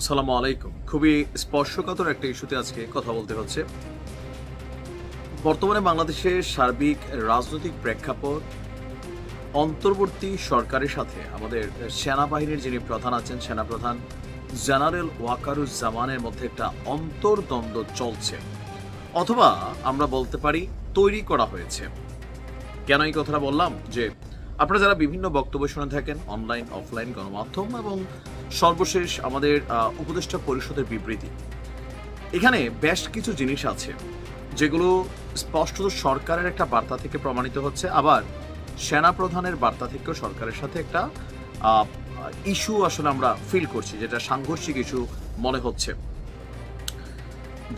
আসসালামু আলাইকুম। খুবই স্পর্শকাতর একটা ইস্যুতে আজকে কথা বলতে হচ্ছে। বর্তমানে বাংলাদেশের সার্বিক রাজনৈতিক প্রেক্ষাপট, অন্তর্বর্তী সরকারের সাথে আমাদের সেনাবাহিনীর যিনি প্রধান আছেন, সেনাপ্রধান জেনারেল ওয়াকারুজ্জামানের মধ্যে একটা অন্তর্দ্বন্দ্ব চলছে। অথবা আমরা বলতে পারি তৈরি করা হয়েছে। কেন এই কথাটা বললাম? যে আপনারা যারা বিভিন্ন বক্তব্য শুনে থাকেন অনলাইন অফলাইন গণমাধ্যম এবং সর্বশেষ আমাদের উপদেষ্টা পরিষদের বিবৃতি, এখানে বেশ কিছু জিনিস আছে, যেগুলো স্পষ্টত সরকারের একটা বার্তা থেকে প্রমাণিত হচ্ছে, আবার সেনা প্রধানের বার্তা থেকেও সরকারের সাথে একটা ইস্যু আসলে আমরা ফিল করছি, যেটা সাংঘর্ষিক ইস্যু মনে হচ্ছে।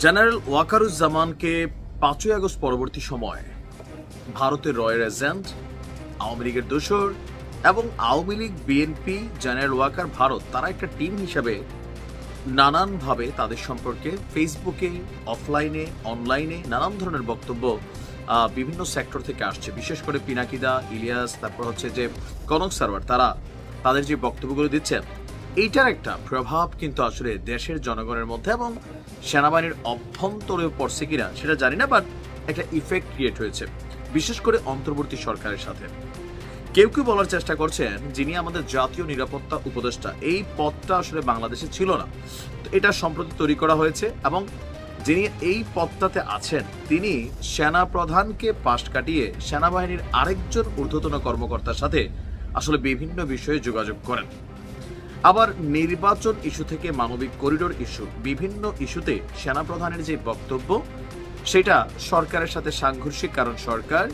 জেনারেল ওয়াকারুজ্জামানকে পাঁচই আগস্ট পরবর্তী সময় ভারতের রয়্যাল এজেন্ট আওয়ামী লীগের দোসর এবং আওয়ামী লীগ বিএনপি জেনারেল ওয়াকার ভারত, তারা একটা টিম হিসাবে নানানভাবে তাদের সম্পর্কে ফেসবুকে অফলাইনে অনলাইনে নানান ধরনের বক্তব্য বিভিন্ন সেক্টর থেকে আসছে। বিশেষ করে পিনাকিদা, ইলিয়াস, তারপর হচ্ছে যে কনক সার্ভার তারা তাদের যে বক্তব্যগুলো দিচ্ছেন, এইটার একটা প্রভাব কিন্তু আসলে দেশের জনগণের মধ্যে এবং সেনাবাহিনীর অভ্যন্তরে পড়ছে কিনা সেটা জানি না বাট একটা ইফেক্ট ক্রিয়েট হয়েছে। বিশেষ করে অন্তর্বর্তী সরকারের সাথে। কেউ কেউ বলার চেষ্টা করছেন যিনি আমাদের জাতীয় নিরাপত্তা উপদেষ্টা। এই পদটা আসলে বাংলাদেশে ছিল না। এটা সম্প্রতি তৈরি করা হয়েছে এবং যিনি এই পদটাতে আছেন, তিনি সেনা প্রধানকে পাশ কাটিয়ে সেনাবাহিনীর আরেকজন ঊর্ধ্বতন কর্মকর্তার সাথে আসলে বিভিন্ন বিষয়ে যোগাযোগ করেন। আবার নির্বাচন ইস্যু থেকে মানবিক করিডোর ইস্যু, বিভিন্ন ইস্যুতে সেনা প্রধানের যে বক্তব্য সেটা সরকারের সাথে সাংঘর্ষিক, কারণ সরকার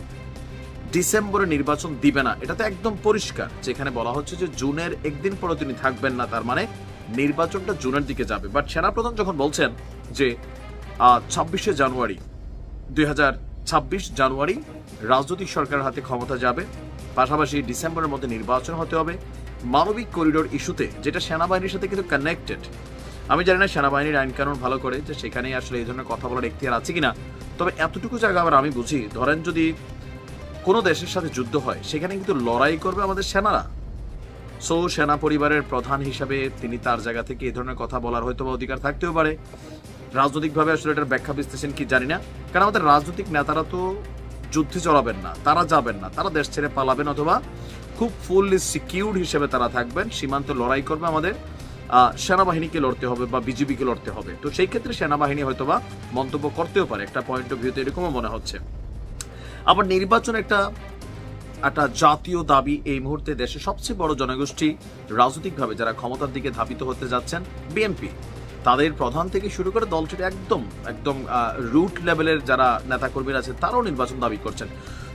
ডিসেম্বরে নির্বাচন দিবে না। এটা তো একদম পরিষ্কার যেখানে বলা হচ্ছে যে জুনের একদিন পরে তিনি থাকবেন না, তার মানে নির্বাচনটা জুনের দিকে যাবে। বাট সেনাপ্রধান যখন বলছেন যে ছাব্বিশে জানুয়ারি, দুই জানুয়ারি রাজনৈতিক সরকারের হাতে ক্ষমতা যাবে, পাশাপাশি ডিসেম্বরের মধ্যে নির্বাচন হতে হবে, মানবিক করিডোর ইস্যুতে, যেটা সেনাবাহিনীর সাথে কিন্তু কানেক্টেড আমি জানি না সেনাবাহিনীর আইন কানুন ভালো করে যে সেখানেই আসলে এই ধরনের কথা বলার এখতিয়ার আছে কিনা, তবে এতটুকু জায়গা আবার আমি বুঝি। ধরেন যদি কোনো দেশের সাথে যুদ্ধ হয়, সেখানে কিন্তু লড়াই করবে আমাদের সেনারা। সো সেনা পরিবারের প্রধান হিসাবে তিনি তার জায়গা থেকে এই ধরনের কথা বলার হয়তো বা অধিকার থাকতেও পারে। রাজনৈতিকভাবে আসলে এটার ব্যাখ্যা বিশ্লেষণ কি জানি না। কারণ আমাদের রাজনৈতিক নেতারা তো যুদ্ধে চড়াবেন না, তারা যাবেন না, তারা দেশ ছেড়ে পালাবেন অথবা খুব ফুললি সিকিউর হিসেবে তারা থাকবেন। সীমান্তে লড়াই করবে আমাদের। সেনাবাহিনীকে লড়তে হবে বা বিজিবিকে লড়তে হবে। তো সেই ক্ষেত্রে সেনাবাহিনী হয়তো বা মন্তব্য করতেও পারে। একটা পয়েন্ট অফ ভিউতে এরকমও মনে হচ্ছে। আবার নির্বাচন একটা একটা জাতীয় দাবি এই মুহূর্তে দেশে সবচেয়ে বড় জনগোষ্ঠী রাজনৈতিকভাবে যারা ক্ষমতার দিকে ধাবিত হতে যাচ্ছেন বিএনপি তাদের প্রধান থেকে শুরু করে দলটির একদম একদম রুট লেভেলের যারা নেতাকর্মীরা আছে, তারাও নির্বাচন দাবি করছেন।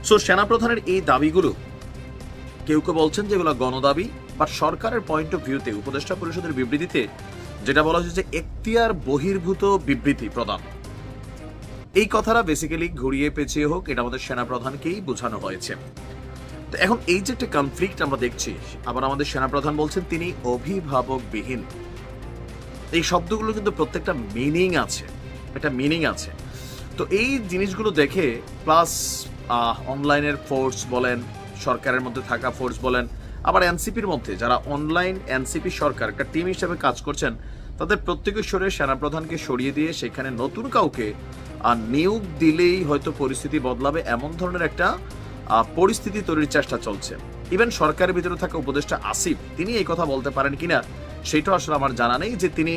সো সেনাপ্রধানের এই দাবিগুলো কেউ কেউ বলছেন যে এগুলো গণদাবি বা সরকারের পয়েন্ট অফ ভিউতে উপদেষ্টা পরিষদের বিবৃতিতে যেটা বলা হয়েছে যে এখতিয়ার বহির্ভূত বিবৃতি প্রদান। এই কথাটা বেসিক্যালি ঘুরিয়ে পেঁচিয়ে হোক, এটা আমাদের সেনাপ্রধানকেই বোঝানো হয়েছে। তো এখন এই যে একটা কনফ্লিক্ট আমরা দেখছি, আবার আমাদের সেনাপ্রধান বলছেন তিনি অভিভাবকবিহীন। এই শব্দগুলো কিন্তু প্রত্যেকটা মিনিং আছে, একটা মিনিং আছে। তো এই জিনিসগুলো দেখে প্লাস অনলাইনের ফোর্স বলেন, সরকারের মধ্যে থাকা ফোর্স বলেন আবার এনসিপির মধ্যে যারা অনলাইন এনসিপি সরকার, একটা টিম হিসেবে কাজ করছেন, তাদের প্রত্যেকের সরে সেনাপ্রধানকে সরিয়ে দিয়ে সেখানে নতুন কাউকে আর নিয়োগ দিলেই হয়তো পরিস্থিতি বদলাবে এমন ধরনের একটা পরিস্থিতি তৈরির চেষ্টা চলছে। ইভেন সরকারের ভিতরে থাকা উপদেষ্টা আসিফ, তিনি এই কথা বলতে পারেন কিনা, সেটাও আসলে আমার জানা নেই যে তিনি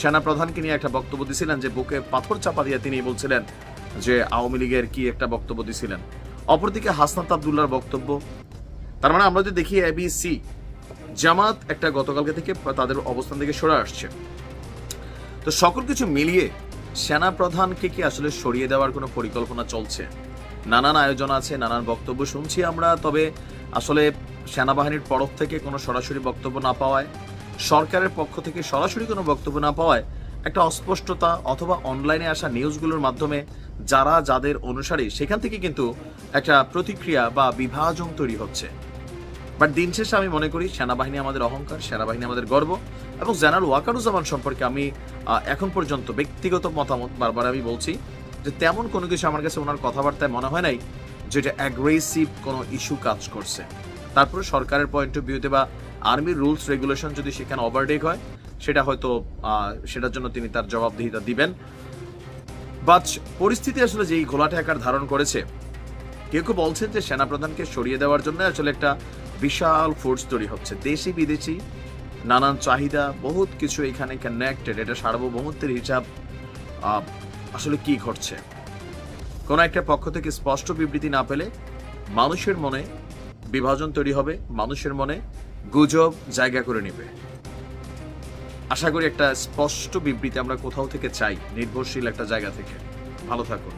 সেনাপ্রধানকে নিয়ে একটা বক্তব্য দিছিলেন যে বুকে পাথর চাপা দিয়ে তিনি বলছিলেন যে আওয়ামী লীগের কি একটা বক্তব্য দিছিলেন। অপরদিকে হাসনাত আবদুল্লার বক্তব্য তার মানে আমরা যদি দেখি এবিসি জামাত একটা গতকালকে থেকে তাদের অবস্থান থেকে সরে আসছে। তো সকল কিছু মিলিয়ে সেনা প্রধানকে কি আসলে সরিয়ে দেওয়ার কোনো পরিকল্পনা চলছে? নানান আয়োজন আছে, নানান বক্তব্য শুনছি আমরা, তবে আসলে সেনাবাহিনীর তরফ থেকে কোনো সরাসরি বক্তব্য না পাওয়ায়, সরকারের পক্ষ থেকে সরাসরি কোনো বক্তব্য না পাওয়ায় একটা অস্পষ্টতা অথবা অনলাইনে আসা নিউজগুলোর মাধ্যমে যারা, যাদের অনুসারী, সেখান থেকে কিন্তু একটা প্রতিক্রিয়া বা বিভাজন তৈরি হচ্ছে। বাট দিন শেষে আমি মনে করি সেনাবাহিনী আমাদের অহংকার, সেনাবাহিনী আমাদের গর্ব এবং জেনারেল ওয়াকারুজ্জামান সম্পর্কে আমি এখন পর্যন্ত ব্যক্তিগত মতামত বারবার আমি বলছি যে তেমন কোনো কিছু আমার কাছে ওনার কথাবার্তায় মনে হয় নাই যেটা অ্যাগ্রেসিভ কোনো ইস্যু কাজ করছে। তারপরে সরকারের পয়েন্ট অফ ভিউতে বা আর্মির রুলস রেগুলেশন যদি সেখানে ওভারটেক হয়, সেটা হয়তো সেটার জন্য তিনি তার জবাবদিহিতা দিবেন। বাট পরিস্থিতি আসলে যেই ঘোলাটে আকার ধারণ করেছে, কেউ কেউ বলছেন যে সেনাপ্রধানকে সরিয়ে দেওয়ার জন্য আসলে একটা বিশাল ফোর্স তৈরি হচ্ছে। দেশি, বিদেশি, নানান চাহিদা, বহুত কিছু এখানে কানেক্টেড এটা সার্বভৌমত্বের হিসাব আসলে কি ঘটছে? কোনো একটা পক্ষ থেকে স্পষ্ট বিবৃতি না পেলে মানুষের মনে বিভাজন তৈরি হবে, মানুষের মনে গুজব জায়গা করে নেবে। আশা করি একটা স্পষ্ট বিবৃতি আমরা কোথাও থেকে চাই, নির্ভরশীল একটা জায়গা থেকে। ভালো থাকুন।